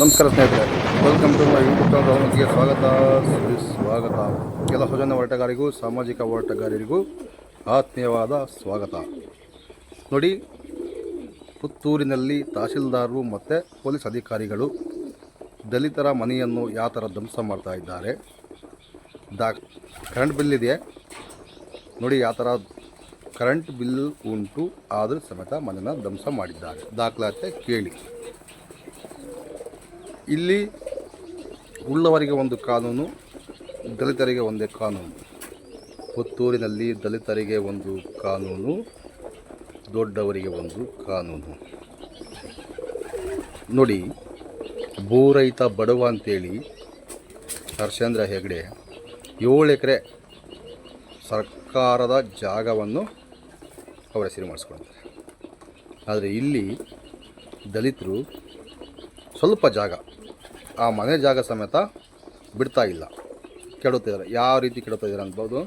ನಮಸ್ಕಾರ ಸ್ನೇಹಿತರೆ. Welcome to my YouTube channel ಅವನಿಗೆ ಸ್ವಾಗತ. ಸ್ವಾಗತ. ಕೆಲ ಸ್ವಜನ ಹೋರಾಟಗಾರರಿಗೂ ಸಾಮಾಜಿಕ ಹೋರಾಟಗಾರರಿಗೂ ಆತ್ಮೀಯವಾದ ಸ್ವಾಗತ. ನೋಡಿ, ಪುತ್ತೂರಿನಲ್ಲಿ ತಹಸೀಲ್ದಾರರು ಮತ್ತು ಪೊಲೀಸ್ ಅಧಿಕಾರಿಗಳು ದಲಿತರ ಮನೆಯನ್ನು ಯಾವ ಥರ ಧ್ವಂಸ ಮಾಡ್ತಾ ಇದ್ದಾರೆ? ದಾ ಕರೆಂಟ್ ಬಿಲ್ ಇದೆ ನೋಡಿ, ಯಾವ ಥರ ಕರೆಂಟ್ ಬಿಲ್ ಉಂಟು, ಆದರೂ ಸಮೇತ ಮನೆಯನ್ನು ಧ್ವಂಸ ಮಾಡಿದ್ದಾರೆ. ದಾಖಲಾತಿ ಕೇಳಿ. ಇಲ್ಲಿ ಉಳ್ಳವರಿಗೆ ಒಂದು ಕಾನೂನು, ದಲಿತರಿಗೆ ಒಂದೇ ಕಾನೂನು. ಪುತ್ತೂರಿನಲ್ಲಿ ದಲಿತರಿಗೆ ಒಂದು ಕಾನೂನು, ದೊಡ್ಡವರಿಗೆ ಒಂದು ಕಾನೂನು. ನೋಡಿ, ಭೂರಹಿತ ಬಡವ ಅಂತೇಳಿ ಹರ್ಷೇಂದ್ರ ಹೆಗಡೆ ಏಳು ಎಕರೆ ಸರ್ಕಾರದ ಜಾಗವನ್ನು ಅವರ ಹೆಸರು ಮಾಡಿಸ್ಕೊಳ್ತಾರೆ ಆದರೆ ಇಲ್ಲಿ ದಲಿತರು ಸ್ವಲ್ಪ ಜಾಗ ಆ ಮನೆ ಜಾಗ ಸಮೇತ ಬಿಡ್ತಾ ಇಲ್ಲ. ಕೆಡುತ್ತಿದ್ದಾರೆ. ಯಾವ ರೀತಿ ಕೆಡುತ್ತಾ ಇದ್ದಾರೆ ಅನ್ಬೋದು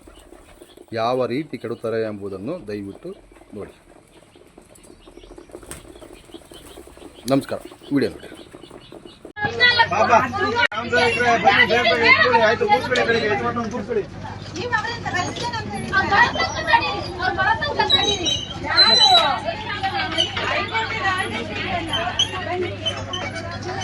ಯಾವ ರೀತಿ ಕೆಡುತ್ತಾರೆ ಎಂಬುದನ್ನು ದಯವಿಟ್ಟು ನೋಡಿ. ನಮಸ್ಕಾರ. ವಿಡಿಯೋ ನೋಡಿ.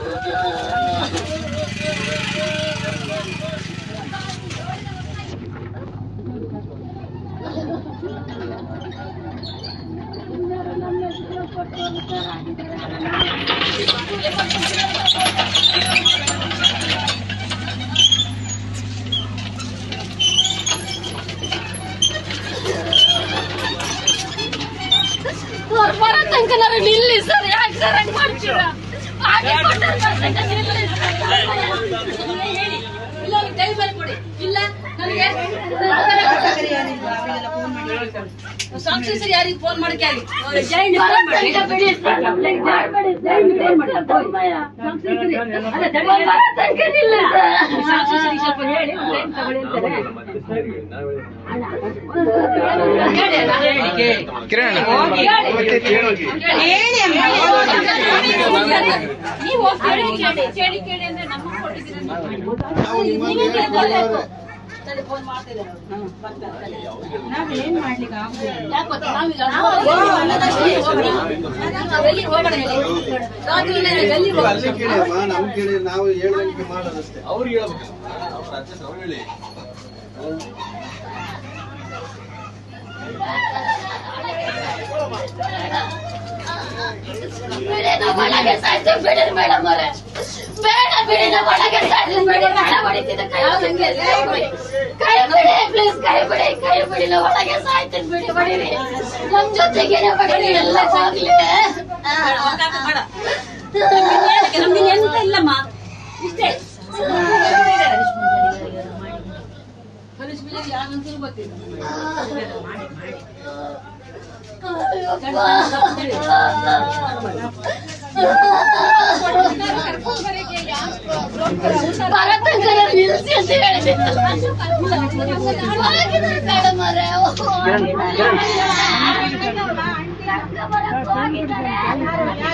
ದುಡ್ಡು ಹೋಯ್ತು ಇಲ್ಲ ನನಗೆ ಯಾರಿಗೆ ಫೋನ್ ಮಾಡಕ್ಕೆ ಆಗಿ ಹೋಗಿ. ನೀವು ಕೇಳಿ ಕೇಳಿ ಅಂದ್ರೆ ನಮಗೆ ಫೋನ್ ಮಾಡ್ತಿದ್ದಾರೆ. ನಾವೇನ್ ಮಾಡ್ಲಿಕ್ಕೆ? ನಾವು ಹೇಳಿ. ಮಾಡೋದಷ್ಟೇ. ಹೇಳ್ಬೇಕು ಅವ್ರ ಬಿಡಿ ಮೇಡಮ್ ಅವರೇ. ಬೇಡ ಬಿಡಿ ನಾವು ಒಳಗೆ ಬಿಡಿ ಹೊಡಿತಿದ್ದ ಕೈ ಕೈ ಬಿಡಿ ಪ್ಲೀಸ್ ಕೈ ಬಿಡಿ, ಕೈ ಒಳಗೆ ಸಾಯ್ತೀವಿ ಬಿಡಿ, ಹೊಡಿರಿ. ನಮ್ ಜೊತೆಗೇನೆ ಹೊಡಿರಿ, ಎಲ್ಲ ಹೋಗ್ಲಿ ಎಂತ ಇಲ್ಲಮ್ಮ ಇಷ್ಟೇ ಪೊಲೀಸ್ ಬಿಲ್ಲಿಗೆ ಯಾರಂತೂ ಗೊತ್ತಿಲ್ಲ ಭಾರತಂಕ ನಿಲ್ಸಿ ಅಂತ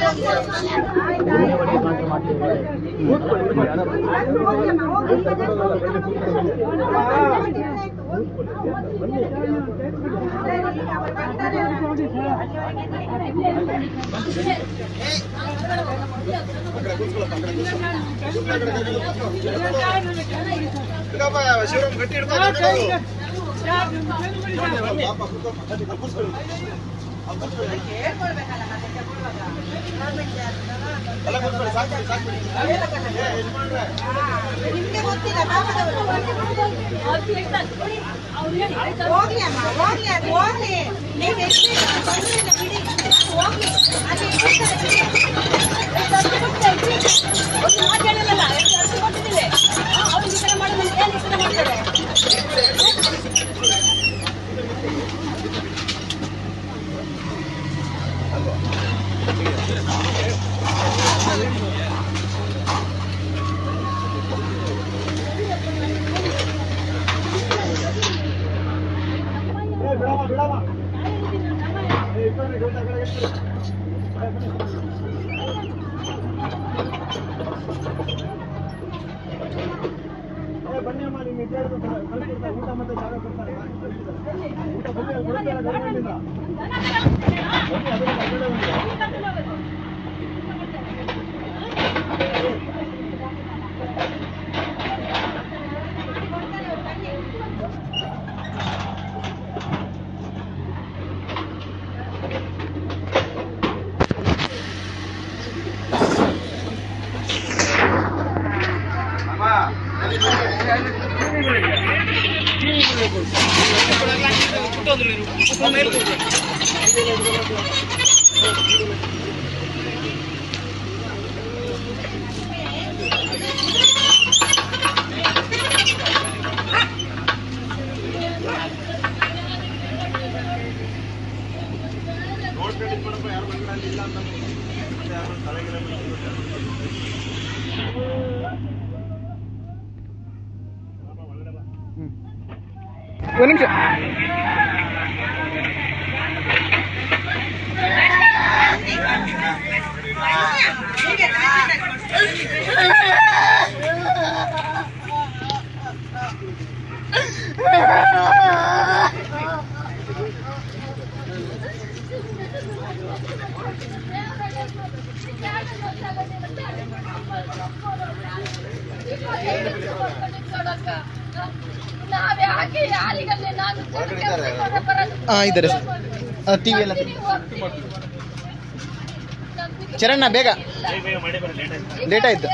ಹೇಳಿದ್ದೆ ಹೊರಗಿದ್ರೆ ಬೇಡ ಮಾರ್ರೆ. ಕೂತ್ಕೊಳ್ಳಪ್ಪ, ಆ ಕಡೆ. ಶಿವರಾಮ್ ಗಟ್ಟಿ ನಿಮ್ಗೆ ಗೊತ್ತಿಲ್ಲ ಪಾಪದವರು. ಹೋಗ್ಲಿ ಅಮ್ಮ, ಹೋಗ್ಲಿ ಅದು, ಹೋಗ್ಲಿ. ನೀವು ಎಷ್ಟು ಅವ್ರಿಗೆ ಈ ಬಿಡಿ. ಹೋಗ್ಲಿ. ಅಲ್ಲಿ ಈ ಬಿಡಿ. ಬನ್ನಿಯಮ್ಮ ನಾವೇ ಹಾಕಿ ಯಾರಿಗಲ್ಲಿ ನಾನು ಹಾ, ಇದ್ದಾರೆ. ಸರ್. ಆ, TV ಎಲ್ಲ ಚರಣ್ಣ ಬೇಗ. ಲೇಟ್ ಆಯ್ತು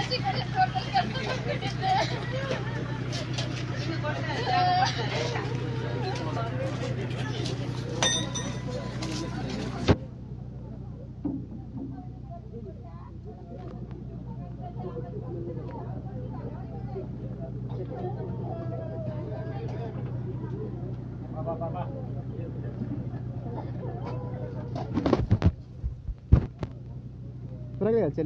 ಲೇಟ್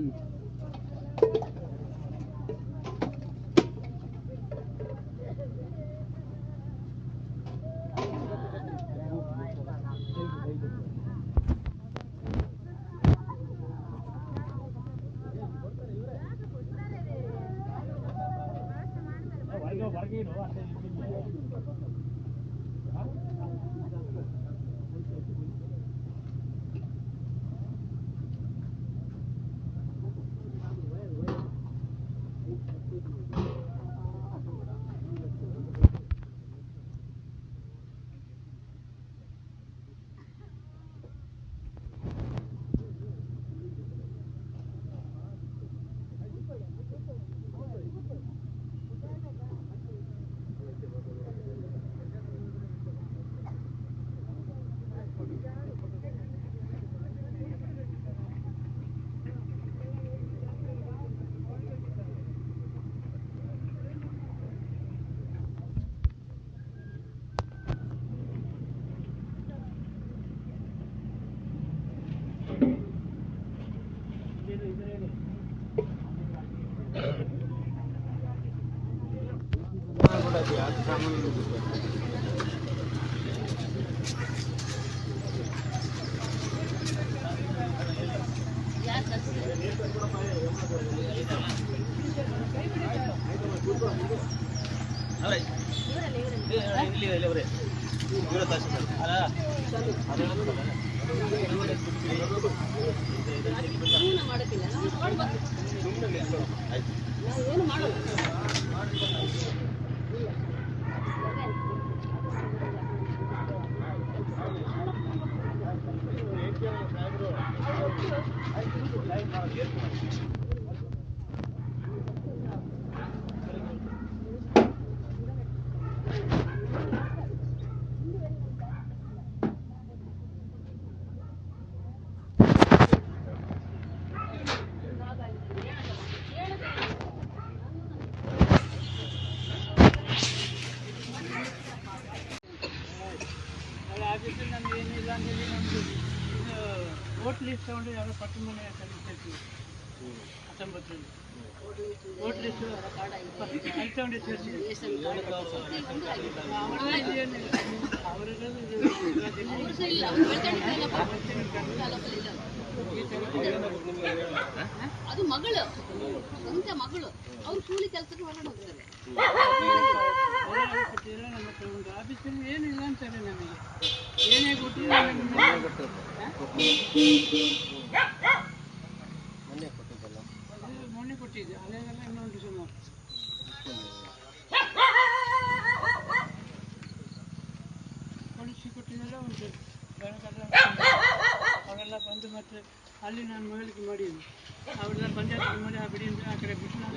ಲಿಸ್ಟ್ ತಗೊಂಡು ಯಾರೋ ಪಕ್ಕ ಮನೆ ಸೇರಿಸ್ತೀವಿ ಹತ್ತೊಂಬತ್ತರಲ್ಲಿ ವೋಟ್ ಲಿಸ್ಟ್ ಅಲ್ಲಿ ತಗೊಂಡು ಸೇರಿಸಿದ್ವಿ ಅದು ಮಗಳು. ಸ್ವಂತ ಮಗಳು. ಅವ್ರು ಕೂಲಿ ಕೆಲಸಕ್ಕೆ ಹೊರಗಡೆ ಹೋಗ್ತಾರೆ. ಒಂದು ಆಫೀಸಲ್ಲಿ ಏನಿಲ್ಲ ಅಂತಾರೆ ನಮಗೆ ಏನೇ ಕೊಟ್ಟರು ನಮಗೆ ಅದು ಮೊನ್ನೆ ಕೊಟ್ಟಿದ್ದೆ ಅಲ್ಲೆಲ್ಲ ಇನ್ನೊಂದು ಸುಮಾರು ಪೊಲೀಸಿಗೆ ಕೊಟ್ಟಿದ್ದೆಲ್ಲ ಉಂಟು ಬೆಳಗೆಲ್ಲ ಅವರೆಲ್ಲ ಬಂದು ಮತ್ತೆ ಅಲ್ಲಿ ನಾನು ಮಗಳಿಗೆ ಮಾಡಿದ್ದು ಅವರೆಲ್ಲ ಪಂಚಾಯತ್ ಮಾಡಿ ಆ ಬಿಡಿಯಿಂದ ಆ ಕಡೆ ಬಿಟ್ಟು ನಾನು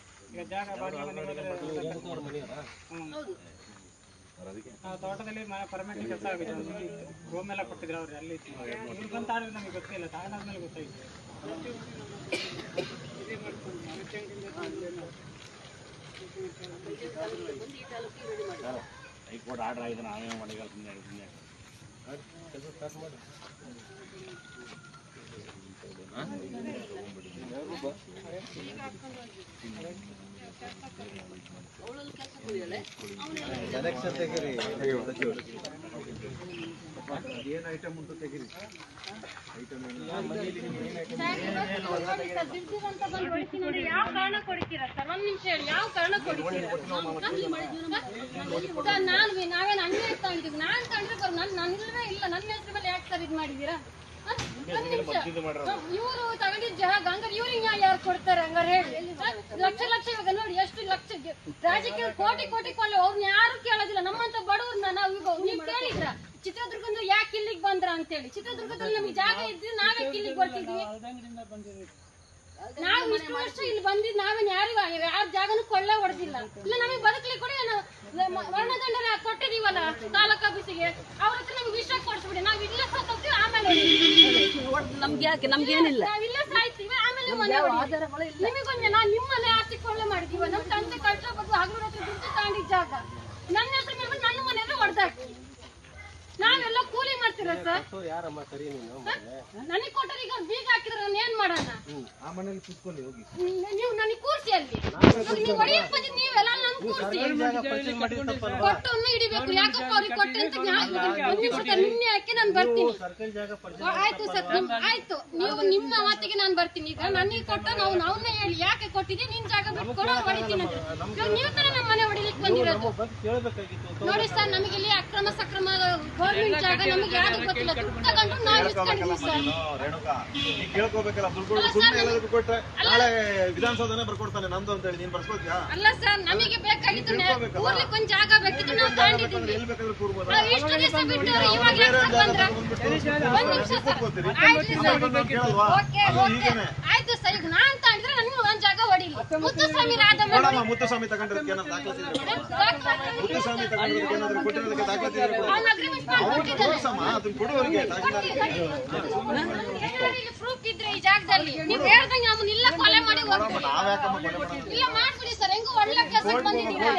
ಈಗ ಜಾಗ ಬಾಡಿಗೆ ಮನೆಗೆ ಹೋದ್ರೆ ಹ್ಮ್. ನಾವು ತೋಟದಲ್ಲಿ ಮನೆ ಪರ್ಮನೆಂಟ್ ಕೆಲಸ ಆಗಿದೆ ರೂಮ್ ಎಲ್ಲ ಕೊಟ್ಟಿದ್ರು ಅವ್ರು ಅಲ್ಲಿ ಇಲ್ಲಿ ಬಂತ ಆದ್ರೆ ನಮಗೆ ಗೊತ್ತಿಲ್ಲ ತಗೊಂಡಾದ್ಮೇಲೆ ಗೊತ್ತಾಯ್ತು. ಇದೇ ಮಾಡ್ಕೊಂಡು ಮನೆ ಚಂಡಿಂದ ತಂದೇನೋ. ಹೈಕೋರ್ಟ್ ಆರ್ಡರ್ ಆಗಿದೆ ನಾವೇ ಮನೆಗೆ ಸುಮ್ಮನೆ ಸುಮ್ಮನೆ ಯಾವ ಕಾರಣ ಕೊಡ್ತೀರಾ ಸರ್, ಒಂದ್ ನಿಮಿಷ ಹೇಳಿ ಯಾವ ಕಾರಣ ಕೊಡ್ತೀರಾ ನಾನು ನಾವೇನು ಅನ್ಯಾಯ ತಗೊಂಡಿದ್ವಿ ನಾನ್ ತಂದ್ರೆ ನನ್ ನನ್ನಿಲ್ವೇ ಇಲ್ಲ ನನ್ನ ಹೆಸರು ಮೇಲೆ ಯಾಕೆ ಸರ್ ಇದು ಮಾಡಿದೀರಾ ಇವರು ತಗೊಂಡಿದ್ದ ಜಾಗ ಹಂಗಾರೆ ಇವ್ರಿಗೆ ನ್ಯಾಯ ಯಾರು ಕೊಡ್ತಾರೆ ಹಂಗಾರೆ ಹೇಳಿ. ಲಕ್ಷ ಲಕ್ಷ ಇವಾಗ ನೋಡಿ ಎಷ್ಟು ಲಕ್ಷ ರಾಜಕೀಯ ಕೋಟಿ ಕೋಟಿ ಕೊಲ್ಲ ಅವ್ರನ್ನ ಯಾರು ಕೇಳೋದಿಲ್ಲ. ನಮ್ಮಂತ ಬಡವ್ರನ್ನ ನಾವು ಇವಾಗ ನೀವು ಕೇಳಿದ್ರ? ಚಿತ್ರದುರ್ಗದಿಂದ ಯಾಕೆ ಇಲ್ಲಿಗೆ ಬಂದ್ರ ಅಂತೇಳಿ. ಚಿತ್ರದುರ್ಗದಲ್ಲಿ ನಮ್ಗೆ ಜಾಗ ಇದ್ದು ನಾವೇ ಇಲ್ಲಿಗೆ ಬರ್ತಿದ್ವಿ. ನಾವು ಇಷ್ಟು ವರ್ಷ ಇಲ್ಲಿ ಬಂದಿದ್ ನಾವೇನ್ ಯಾರಿಗೂ ಯಾರ ಜಾಗನೂ ಕೊಳ್ಳೆ ಹೊಡೆದಿಲ್ಲ. ಇಲ್ಲ ನಮಗೆ ಬದುಕಲಿ ಕೊಡಿ ಮರಣದಂಡನೆ ಕೊಟ್ಟಿದೀವಲ್ಲ ತಾಲೂಕ್ ಆಫೀಸಿಗೆ. ಅವ್ರ ಹತ್ರ ನಮ್ಗೆ ವಿಷಯ ಕೊಡ್ಸ್ಬಿಡಿ. ನಾವ್ ಇಲ್ಲೇ ಸತ್ತೋಗ್ತೀವಿ ಆಮೇಲೆ ನಮ್ಗೆ ಯಾಕೆ ನಮ್ಗೇನಿಲ್ಲ ನಾವ್ ಇಲ್ಲೇ ಸಾಯ್ತೀವಿ ಆಮೇಲೆ ಮನೆ ನಿಮಗೊಂದು ನಾನ್ ನಿಮ್ಮ ಮನೆ ಆಸ್ತಿ ಕೊಳ್ಳೆ ಮಾಡಿದೀವ ನಮ್ ತಂದೆ ಕಷ್ಟಪಟ್ಟು ಹಗಲು ರಾತ್ರಿ ದುಡ್ಡು ತಗೊಂಡಿದ್ ಜಾಗ ನನ್ನ ಹೆಸರು ಮೇಲೆ ಬಂದು ನನ್ನ ಮನೆಯಲ್ಲೇ ಹೊಡೆದಾಕಿ ನಾವೆಲ್ಲ ಕೂಲಿ ಮಾಡ್ತೀರ ಸರ್ ನನಗೆ ಕೊಟ್ಟರೆ ಈಗ ಬೀಗ ಹಾಕಿದ್ರೆ ನಾನು ಏನ್ ಮಾಡೋಣ? ನೀವು ನನಗೆ ಕೂರ್ಸಿ ಅಲ್ಲಿ. ನೀವು ಹೊಡೆಯಕ್ ಬಂದಿದ್ ನೀವೆಲ್ಲ ನನ್ ಕೂರ್ಸಿ. ಕೊಟ್ಟು ಹಿಡಿಬೇಕು. ಯಾಕಪ್ಪ ಅವ್ರಿಗೆ ಕೊಟ್ಟೆ ಅಂತ ಜ್ಞಾಪಕ ಇದೆ. ಒಂದ್ ನಿನ್ನೆ ಹಾಕಿ ನಾನು ಬರ್ತೀನಿ. ಆಯ್ತು ಸರ್. ನಿಮ್- ಆಯ್ತು. ನೀವು ನಿಮ್ಮ ಮಾತಿಗೆ ನಾನು ಬರ್ತೀನಿ. ಈಗ ನನಗೆ ಕೊಟ್ಟ ನಾವು ಅವನ್ನೇ ಹೇಳಿ. ಯಾಕೆ ಕೊಟ್ಟಿದ್ದೆ? ನಿನ್ ಜಾಗ ಬಿಟ್ಟು ಕೊಡೋ ಹೊಡಿತೀನಿ ಅಂತ. ನೀವು ತರ ನಮ್ಮ ಮನೆ ಹೊಡಿಲಿಕ್ಕೆ ಬಂದಿರೋದು. ನೋಡಿ ಸರ್ ನಮಗೆ ಇಲ್ಲಿ ಅಕ್ರಮ ಸಕ್ರಮ ಗೌರ್ಮೆಂಟ್ ಜಾಗ ನಮಗೆ ಯಾರು ಗೊತ್ತಿಲ್ಲ. ದುಡ್ಡು ತಗೊಂಡು ನಾವು ಇಸ್ಕೊಂಡಿದ್ವಿ ಸರ್. ನೀ ಕೇಳ್ಕೋಬೇಕಲ್ಲ ದುಡ್ಡು ಸುಮ್ಮನೆ ಕೊಟ್ರೆ ನಾಳೆ ವಿಧಾನಸೌಧನೇ ಬರ್ಕೊಡ್ತಾನೆ ನಂದು ಅಂತ ಹೇಳಿ ನೀನ್ ಬರ್ಸ್ಕೊತ್ಯಾ? ಅಲ್ಲ ಸರ್ ನಮಗೆ ಬೇಕಾಗಿತ್ತು ಒಂದ್ ಜಾಗ ಬೇಕಿತ್ತು. ನಾವು ತಗೊಂಡಿದ್ದೀವಿ ಎಲ್ಲಿ ಬೇಕಾದ್ರೂ ಕೂರ್ಬೋದು. ನಾವು ಇಷ್ಟು ದಿವಸ ಬಿಟ್ಟು ಇವಾಗ ಯಾಕ್ ಬಂದ್ರ? ಒಂದ್ ನಿಮಿಷ ಸರ್. ಆಯ್ತು ಸರಿ. ಕೇಳಲ್ವಾ? ಓಕೆ ಅದು ಓಕೆ. ಹೀಗೇನೆ. ಆಯ್ತು ಸರ್. ಈಗ ನಾನ್ ತಾಂಡಿದ್ರೆ ನನ್ಗೆ ಒಂದ್ ಜಾಗ ಹೊಡಿಲಿ. ಮುತ್ತುಸ್ವಾಮಿ ರಾಧ ಮುತ್ತುಸ್ವಾಮಿ ತಗೊಂಡಿರೋದಕ್ಕೆ ಏನಾದ್ರು ದಾಖಲಾತಿ ಇದ್ರೆ ಕೊಡು. ಮುತ್ತುಸ್ವಾಮಿ ತಗೊಂಡಿರೋದಕ್ಕೆ ಏನಾದ್ರು ಕೊಟ್ಟಿರೋದಕ್ಕೆ ದಾಖಲಾತಿ ಇದ್ರೆ ಕೊಡು. ಅವ್ನ ಅಗ್ರಿಮೆಂಟ್ ಮಾಡ್ಕೊಟ್ಟಿದ್ದಾನೆ ತೋರ್ಸಮ್ಮ ಅದನ್ನ ಕೊಡು. ಅವ್ರಿಗೆ ದಾಖಲಾತಿ ಅಲ್ಲಿ ನೀವ್ ಹೇಳ್ದಂಗೆ ಅವನ್ನ ಇಲ್ಲ ಕೊಲೆ ಮಾಡಿ ಹೋಗ್ತೀವಿ ಇಲ್ಲ ಮಾಡ್ಬಿಡಿ ಸರ್. ಹೆಂಗು ಒಳ್ಳೆ ಕೆಲಸ ಬಂದಿದ್ದೀರಾ?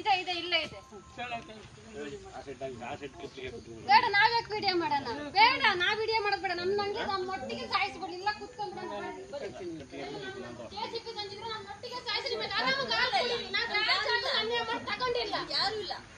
ಇದೆ ಇದೆ ಇಲ್ಲ ಇದೆ. ಬೇಡ ನಾವ್ಯಾಕೆ ವಿಡಿಯೋ ಮಾಡೋಣ? ಬೇಡ ನಾವ್ ವಿಡಿಯೋ ಮಾಡೋದ್ ಬೇಡ. ನಮ್ ನಂಗೆ ನಮ್ಮ ಒಟ್ಟಿಗೆ ಸಾಯಿಸ್ಬಿಡಿ. ಇಲ್ಲ ಕುತ್ಕೊಂಡ್ಬಿಡೋಣ ಕೆಸಿಪಿ ತಂದಿದ್ರು ನಮ್ಮ ಒಟ್ಟಿಗೆ ಸಾಯಿಸ್ರಿ ಮತ್ತೆ ಆರಾಮಾಗಿ. ನಾವ್ ಅನ್ಯಾಯ ಮಾಡಿ ತಗೊಂಡಿಲ್ಲ. ಯಾರು ಇಲ್ಲ.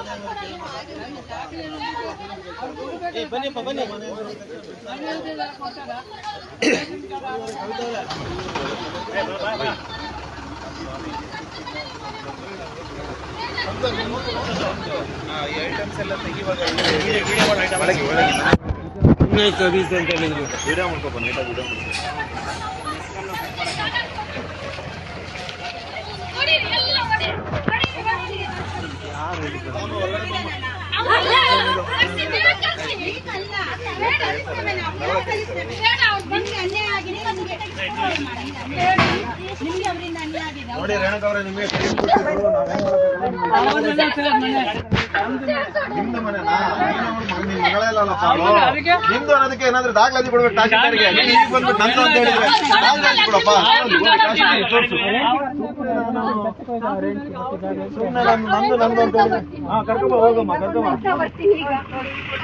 ನನ್ನ ಎಲ್ಲ ನನ್ನ ವಿಡಿಯೋ ಕೊಡ್ತಾರೆ? ನನ್ನ ಹೆಸರು ಮೇಲೆ ಕೇಸ್ ವಿಡಿಯೋ ಯಾರು ಸರ್? ಬೇಡ ನನ್ನ ಮೇಲೆ ಕೇಸ್ ಕೊಟ್ಟಾರೆ ಬೇಡ ಸರ್. ನೋಡಿ ನಾನು ಅವ್ರು ಬಂದು ಎಷ್ಟು ವರ್ಷ ಆಯ್ತು ಹೊಡೀರಿ, ಎಲ್ಲ ಹೊಡೀರಿ. ಹೊಡೀರಿ, ಹೊಡೀರಿ. ಅವನ್ನ ಕರ್ಸಿ, ಬೇಗ ಕರ್ಸಿ. ಬೇಡ, ಬೇಡ, ಅವ್ರು ಬಂದು ಅನ್ಯಾಯ ಆಗಿದೆ ನಿಮ್ಗೆ ನಿಮ್ಗೆ ಅವರಿಂದ ಅನ್ಯಾಯ ಆಗಿದೆ ನೋಡಿ ರೇಣುಕ ಅವರೇ ನಿಮಗೆ ನಿಮ್ದು ಮನೆನಾ ನಿಮ್ ಮಗಳೇ ಅಲ್ಲಪ್ಪ ಅವ್ರು. ನಿಮ್ದು ಅನ್ನೋದಕ್ಕೆ ಏನಾದ್ರೂ ದಾಖಲಾತಿ ಕೊಡ್ಬೇಕು ತಹಶೀಲ್ದಾರ್ಗೆ ನೀನ್ ಈಗ ಬಂದ್ಬಿಟ್ಟು ನಂದು ಅಂತ ಹೇಳಿದ್ರೆ ದಾಖಲಾತಿ ಕೊಡಪ್ಪ ನಂದು ನಂದು ನಂದು ಅಂತ ಹೇಳಿದ್ರೆ ಹಾ ಕರ್ಕೊಂಬ ಹೋಗಮ್ಮ ಕರ್ಕೊಂಬ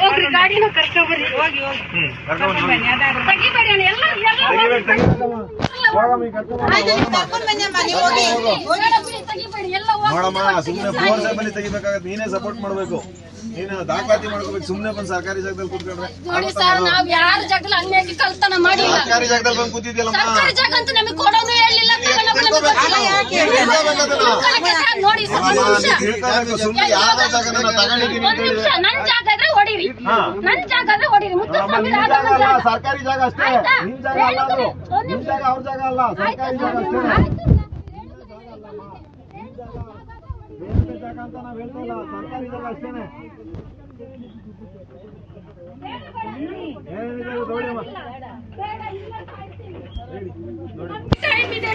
ಹೋಗ್ರಿ ಗಾಡಿನ ಕರ್ಕೊಬರ್ರಿ ಹೋಗಿ ಹೋಗಿ ಕರ್ಕೊಂಬ ನೋಡಮ್ಮ ಸುಮ್ನೆ ಫೋರ್ ಬಲ್ಲಿ ತೆಗಿಬೇಕಾಗತ್ತೆ. ನೀನೇ ಸಪೋರ್ಟ್ ಮಾಡ್ಬೇಕು. ನೀನು ದಾಖಲಾತಿ ಮಾಡ್ಕೋಬೇಕು ಸುಮ್ನೆ ಬಂದ್ ಸರ್ಕಾರಿ ಜಾಗದಲ್ಲಿ ಕೂತ್ಕೊಂಡ್ರೆ. ನೋಡಿ ಸರ್ ನಾವ್ ಯಾರ ಜಾಗದಲ್ಲಿ ಅನ್ಯಾಯಕ್ಕೆ ಕಳ್ತನ ಮಾಡಿಲ್ಲ. ಸರ್ಕಾರಿ ಜಾಗದಲ್ಲಿ ಬಂದು ಕೂತಿದ್ಯಲ್ಲ ಸರ್ಕಾರಿ ಜಾಗ ಅಂತ ನಮಗೆ ಹೇಳಿಲ್ಲ ನೋಡಿ ಸುಮ್ನೆ ಯಾರ ಜಾಗನ ತಗೊಂಡಿದ್ದೀನಿ ಅಂತ ಹೇಳಿದ್ರೆ. ಜಾಗ ಹೊಡೀರಿ. ನನ್ ಜಾಗ ಆದ್ರೆ ಹೊಡೀರಿ. ಮುತ್ತಸ್ವಾಮಿ ರಾಘವನ ಜಾಗ ಸರ್ಕಾರಿ ಜಾಗ ಅಷ್ಟೇ? ನಿಮ್ ಜಾಗ ಅಲ್ಲ ಅದು. ಒಂದ್ ನಿಮ್ ಜಾಗ ಅವ್ರ ಜಾಗ ಅಲ್ಲ ಸರ್ಕಾರಿ ಜಾಗ ಅಷ್ಟೇ. ಬೇರೆ ಜಾಗ ಅಂತ ನಾವ್ ಹೇಳ್ತಾ ಇಲ್ಲ ಸರ್ಕಾರಿ ಜಾಗ ಅಷ್ಟೇನೆ. ಏನಿದೆ ಇದು ನೋಡಿ. ಅಮ್ಮ. ಟೈಮ್ ಇದೆ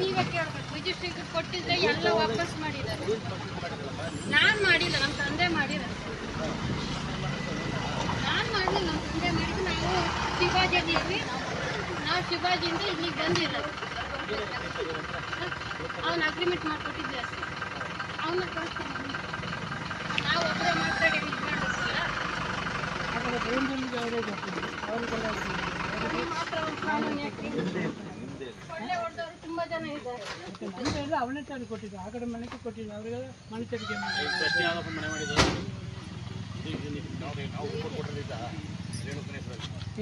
ನೀವೇ ಕೇಳ್ಬೇಕು. ರಿಜಿಸ್ಟ್ರಿಗೆ ಕೊಟ್ಟಿದ್ರೆ ಎಲ್ಲ ವಾಪಸ್ ಮಾಡಿದ್ದಾರೆ. ನಾನು ಮಾಡಿಲ್ಲ ನಮ್ಮ ತಂದೆ ನಾನು ಮಾಡಿಲ್ಲ ನಮ್ಮ ತಂದೆ ಮಾಡಿದ್ದು. ನಾವು ಶಿವಾಜಿಯಲ್ಲಿ ಇದ್ವಿ. ನಾವು ಶಿವಾಜಿಯಿಂದ ಇಲ್ಲಿಗೆ ಬಂದಿಲ್ಲ ಅವನ ಅಗ್ರಿಮೆಂಟ್ ಮಾಡಿಕೊಟ್ಟಿದ್ದೆ ಅಷ್ಟೇ. ಅವನ್ನ ಕಳಿಸ್ತೀನಿ. ನಾವು ಒಬ್ಬರೇ ಮಾತಾಡಿ ಇದು ಹತ್ರ ಒಂದು ಕಾನೂನು ಯಾಕೆ? ಜನ ಇದ್ದಾರೆ ಅವನೇ ತಂದು ಕೊಟ್ಟಿದ್ದು. ಆ ಕಡೆ ಮನೆಗೆ ಕೊಟ್ಟಿದ್ದು ಅವರಿಗೆ ಮನೆ ಕೊಟ್ಟಿದ್ದ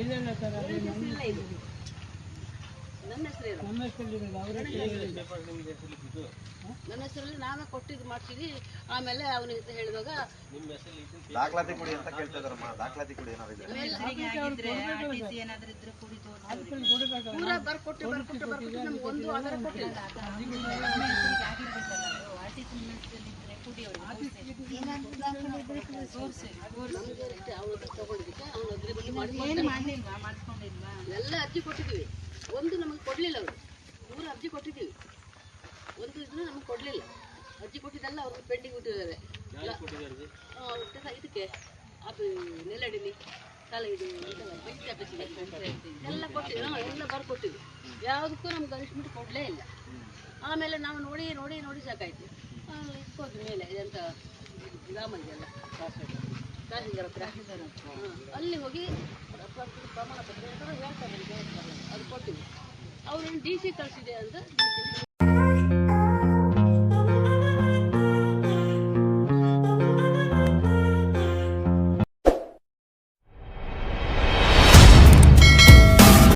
ಇಲ್ಲ ಇಲ್ಲ ಸರ್ ಅದೇ ಮನೆ ನನ್ನ ಹೆಸರು ಹೆಸರಲ್ಲಿ ನನ್ನ ಹೆಸರಲ್ಲಿ ನಾವೇ ಕೊಟ್ಟಿದ್ದು ಮಾಡ್ತೀವಿ. ಆಮೇಲೆ ಅವನಿಗೆ ಹೇಳಿದಾಗ ದಾಖಲಾತಿ ಕೊಡಿ ಅಂತ ಕೇಳ್ತಾ ಇದಾರಮ್ಮ ದಾಖಲಾತಿ ಕೊಡಿ ಪೂರ ಬರ್ಕೊಟ್ಟು ಬರ್ಕೊಟ್ಟು ಬರ್ಕೊಟ್ಟು ನಮ್ಗೆ ಒಂದು ಆಧಾರ ಕೊಟ್ಟಿಲ್ಲ. ಅವನ ಅವನ ಎಲ್ಲ ಅರ್ಜಿ ಕೊಟ್ಟಿದ್ದೀವಿ. ಒಂದು ನಮಗೆ ಕೊಡಲಿಲ್ಲ ಅವರು. ಮೂರು ಅರ್ಜಿ ಕೊಟ್ಟಿದ್ದೀವಿ. ಒಂದು ಇದನ್ನು ನಮಗೆ ಕೊಡಲಿಲ್ಲ. ಅರ್ಜಿ ಕೊಟ್ಟಿದ್ದೆಲ್ಲ ಅವ್ರಿಗೆ ಪೆಂಡಿಂಗ್ ಬಿಟ್ಟಿದ್ದಾರೆ ಇದಕ್ಕೆ ಅದು ನೆಲಡಿಲಿ ತಲೆ ಇದು ಇದೆಲ್ಲ ಎಲ್ಲ ಕೊಟ್ಟಿದ್ವಿ ಎಲ್ಲ ಬರ್ಕೊಟ್ಟಿದ್ವಿ. ಯಾವುದಕ್ಕೂ ನಮ್ಗೆ ಗರಿಷ್ಠ ಕೊಡಲೇ ಇಲ್ಲ. ಆಮೇಲೆ ನಾವು ನೋಡಿ ನೋಡಿ ನೋಡಿ ಸಾಕಾಯ್ತು. ಇಟ್ಕೋದ್ವಿ ಮೇಲೆ ಎಂತ ಗ್ರಾಮ ಎಲ್ಲ ತಹಸೀಲ್ದಾರ್ ಹತ್ರ. ಅಲ್ಲಿ ಹೋಗಿ ಪ್ರ- ಪ್ರಮಾಣ ಪತ್ರ ಹೇಳ್ತಾರೆ ಹೇಳ್ತಾರೆ. ಅದು ಕೊಟ್ಟಿವಿ ಅವ್ರೇನು ಡಿ ಸಿ ಕಳಿಸಿದೆ ಅಂತ